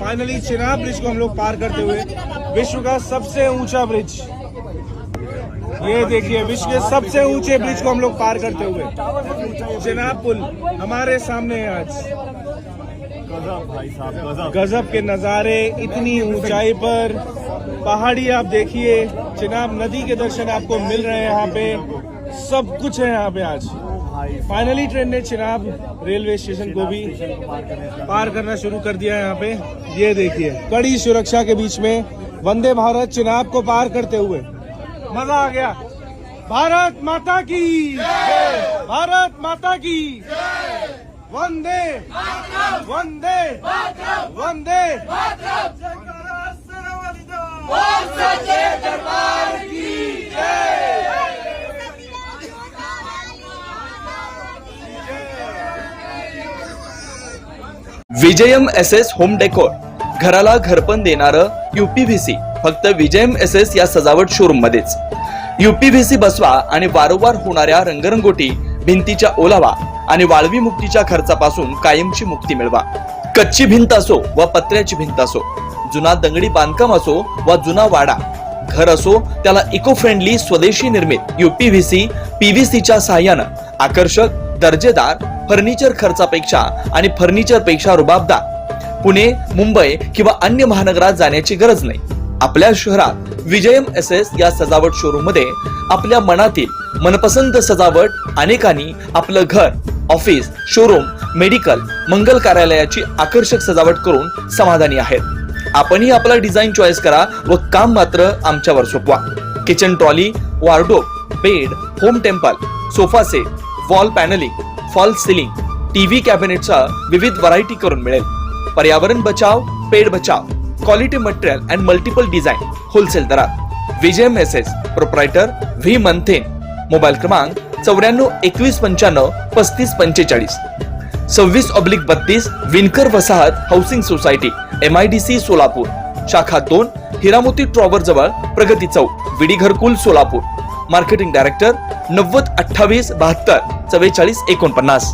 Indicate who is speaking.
Speaker 1: Finally Chenab bridge को हम लोग पार करते हुए विश्व का सबसे ऊँचा ब्रिज ये देखिए, विश्व के सबसे ऊँचे ब्रिज को हम लोग पार करते हुए। चिनाब पुल हमारे सामने है आज।
Speaker 2: गजब
Speaker 1: के नज़ारे, इतनी ऊंचाई पर। पहाड़ी आप देखिए चिनाब नदी के दर्शन आपको मिल रहे हैं यहाँ पे। सब कुछ है यहाँ पे आज। फाइनली ट्रेन ने चिनाब रेलवे स्टेशन को भी पार करना शुरू कर दिया यहाँ पे। ये देखिए, कड़ी सुरक्षा के बीच में वंदे भारत चिनाब को पार करते हुए। मज़ा आ गया। भारत माता की भारत माता की वंदे वंदे वंदे
Speaker 3: विजयम एस एस होम डेकोर. घराला घरपण देणारं युपीव्हीसी फक्त विजयम एस एस या सजावट शोरूम मध्येच युपीव्हीसी बसवा आणि वारंवार होणाऱ्या रंगरंगोटी भिंतीच्या ओलावा आणि वाळवी मुक्तीच्या खर्चापासून कायमची मुक्ती मिळवा. कच्ची भिंत असो व पत्र्याची भिंत असो जुना दंगडी बांधकाम असो वा जुना वाडा घर असो त्याला इको फ्रेंडली स्वदेशी निर्मित युपीव्हीसी पीव्हीसीच्या सहाय्यानं आकर्षक दर्जेदार फर्निचर खर्चापेक्षा आणि फर्निचरपेक्षा रुबाबदार पुणे मुंबई किंवा अन्य महानगरात जाण्याची गरज नाही. आपल्या शहरात विजयम एस एस या सजावट शोरूममध्ये आपल्या मनातील मनपसंत सजावट अनेकांनी आपलं घर ऑफिस शोरूम मेडिकल मंगल कार्यालयाची आकर्षक सजावट करून समाधानी आहेत. आपणही आपला डिझाईन चॉईस करा व काम मात्र आमच्यावर सोपवा. Kitchen trolley wardrobe bed home temple sofa set wall panelling fall ceiling TV कॅबिनेटचा विविध व्हरायटी करून मिळेल. पर्यावरण बचाव पेड बचाव quality material and multiple design wholesale दरात. विजय मेसेज प्रोप्रायटर व्ही मंथेन मोबाईल क्रमांक चौऱ्याण्णव एकवीस पंच्याण्णव पस्तीस पंचेचाळीस. सव्वीस ऑब्लिक बत्तीस विनकर वसाहत housing society M I D C Solapur. शाखा दोन हिरामोती ट्रॉवर जवळ प्रगती चौक विडी घरकुल सोलापूर. मार्केटिंग डायरेक्टर नव्वद अठ्ठावीस बहात्तर चव्वेचाळीस एकोणपन्नास.